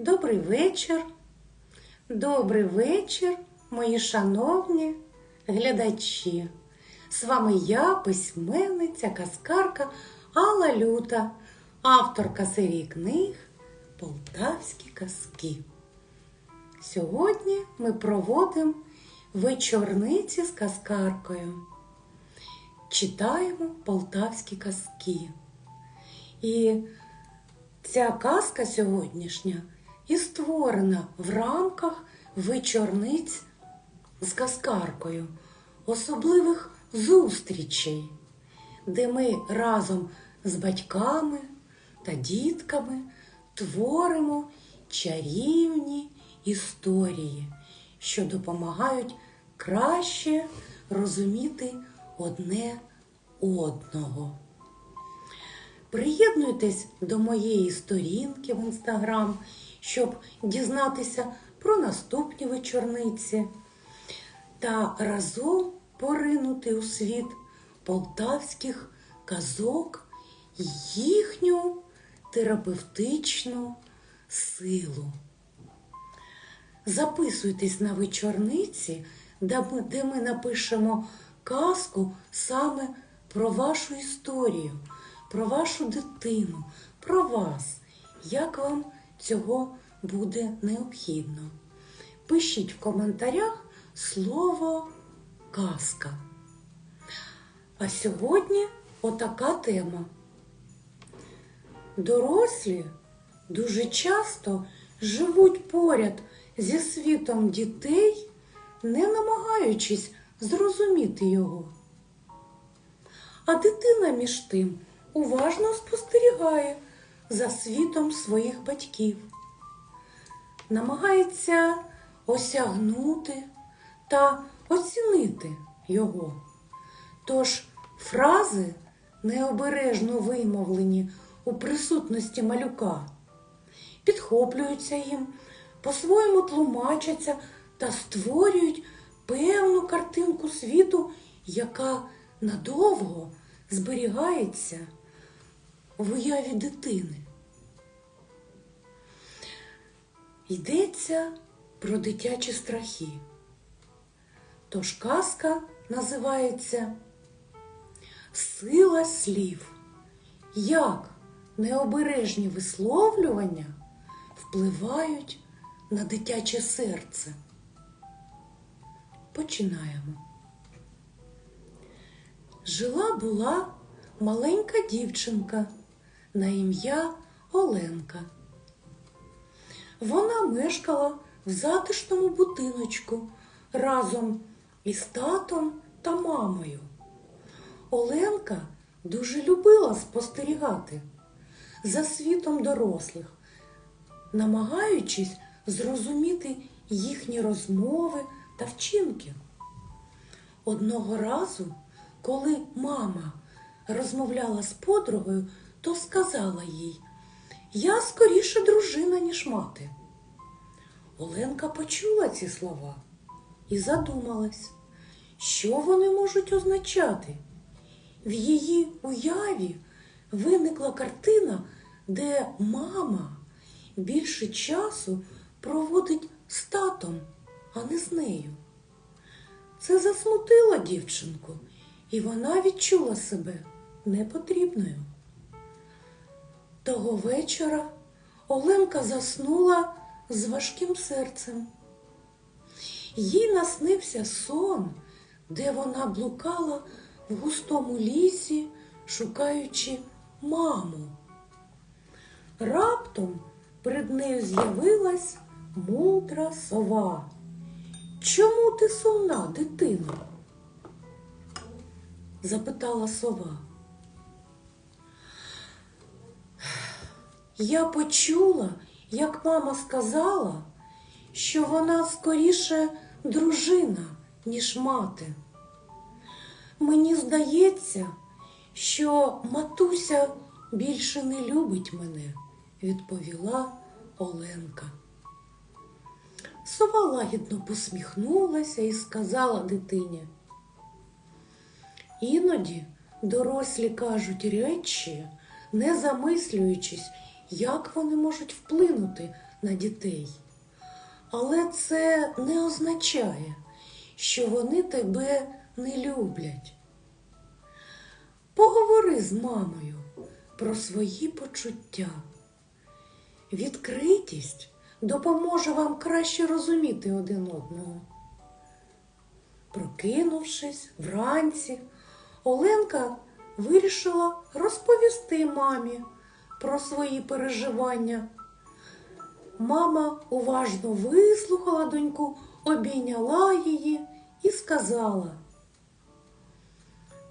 Добрий вечір. Добрий вечір, мої шановні глядачі. З вами я, письменниця, казкарка Алла Люта, авторка серії книг Полтавські казки. Сьогодні ми проводимо вечорниці з казкаркою. Читаємо полтавські казки. І ця казка сьогоднішня і створена в рамках вечорниць з казкаркою, особливих зустрічей, де ми разом з батьками та дітками творимо чарівні історії, що допомагають краще розуміти одне одного. Приєднуйтесь до моєї сторінки в інстаграм, щоб дізнатися про наступні вечорниці та разом поринути у світ полтавських казок їхню терапевтичну силу. Записуйтесь на вечорниці, де ми напишемо казку саме про вашу історію, про вашу дитину, про вас, як вам цього буде необхідно. Пишіть в коментарях слово казка. А сьогодні отака тема. Дорослі дуже часто живуть поряд зі світом дітей, не намагаючись зрозуміти його. А дитина між тим уважно спостерігає за світом своїх батьків, намагається осягнути та оцінити його. Тож фрази, необережно вимовлені у присутності малюка, підхоплюються їм, по-своєму тлумачаться та створюють певну картинку світу, яка надовго зберігається в уяві дитини. Йдеться про дитячі страхи. Тож казка називається Сила слів. Як необережні висловлювання впливають на дитяче серце. Починаємо. Жила була маленька дівчинка на ім'я Оленка. Вона мешкала в затишному будиночку разом із татом та мамою. Оленка дуже любила спостерігати за світом дорослих, намагаючись зрозуміти їхні розмови та вчинки. Одного разу, коли мама розмовляла з подругою, то сказала їй, я скоріше дружина, ніж мати. Оленка почула ці слова і задумалась, що вони можуть означати. В її уяві виникла картина, де мама більше часу проводить з татом, а не з нею. Це засмутило дівчинку, і вона відчула себе непотрібною. Того вечора Оленка заснула з важким серцем. Їй наснився сон, де вона блукала в густому лісі, шукаючи маму. Раптом перед нею з'явилась мудра сова. Чому ти сумна, дитино? запитала сова. Я почула, як мама сказала, що вона скоріше дружина, ніж мати. Мені здається, що матуся більше не любить мене, відповіла Оленка. Сова лагідно посміхнулася і сказала дитині. Іноді дорослі кажуть речі, не замислюючись як вони можуть вплинути на дітей. Але це не означає, що вони тебе не люблять. Поговори з мамою про свої почуття. Відкритість допоможе вам краще розуміти один одного. Прокинувшись вранці, Оленка вирішила розповісти мамі про свої переживання. Мама уважно вислухала доньку, обійняла її і сказала: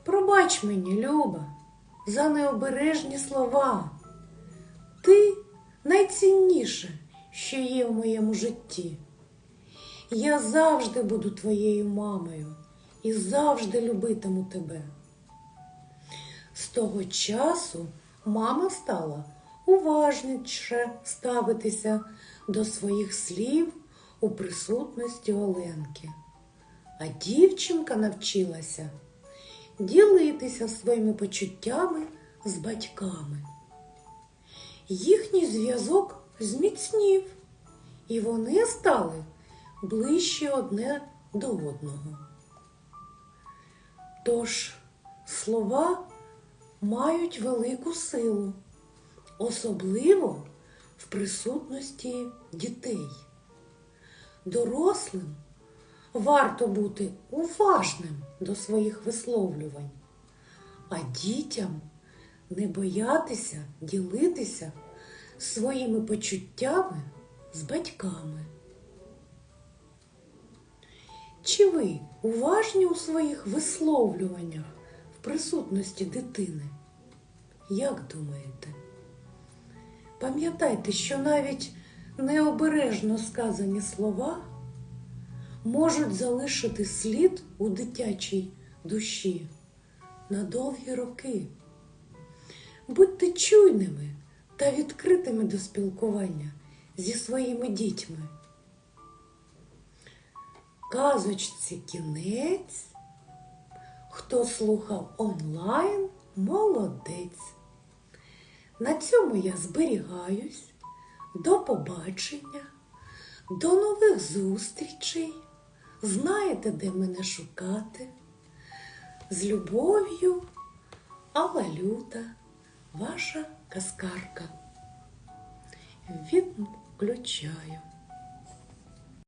Пробач мені, Люба, за необережні слова. Ти найцінніше, що є в моєму житті. Я завжди буду твоєю мамою і завжди любитиму тебе. З того часу мама стала уважніше ставитися до своїх слів у присутності Оленки, а дівчинка навчилася ділитися своїми почуттями з батьками. Їхній зв'язок зміцнів, і вони стали ближче одне до одного. Тож слова мають велику силу, особливо в присутності дітей. Дорослим варто бути уважним до своїх висловлювань, а дітям не боятися ділитися своїми почуттями з батьками. Чи ви уважні у своїх висловлюваннях присутності дитини? Як думаєте? Пам'ятайте, що навіть необережно сказані слова можуть залишити слід у дитячій душі на довгі роки. Будьте чуйними та відкритими до спілкування зі своїми дітьми. Казочці кінець. Хто слухав онлайн, молодець. На цьому я зберігаюсь. До побачення, до нових зустрічей. Знаєте, де мене шукати. З любов'ю, Алла Люта, ваша казкарка. Відключаю.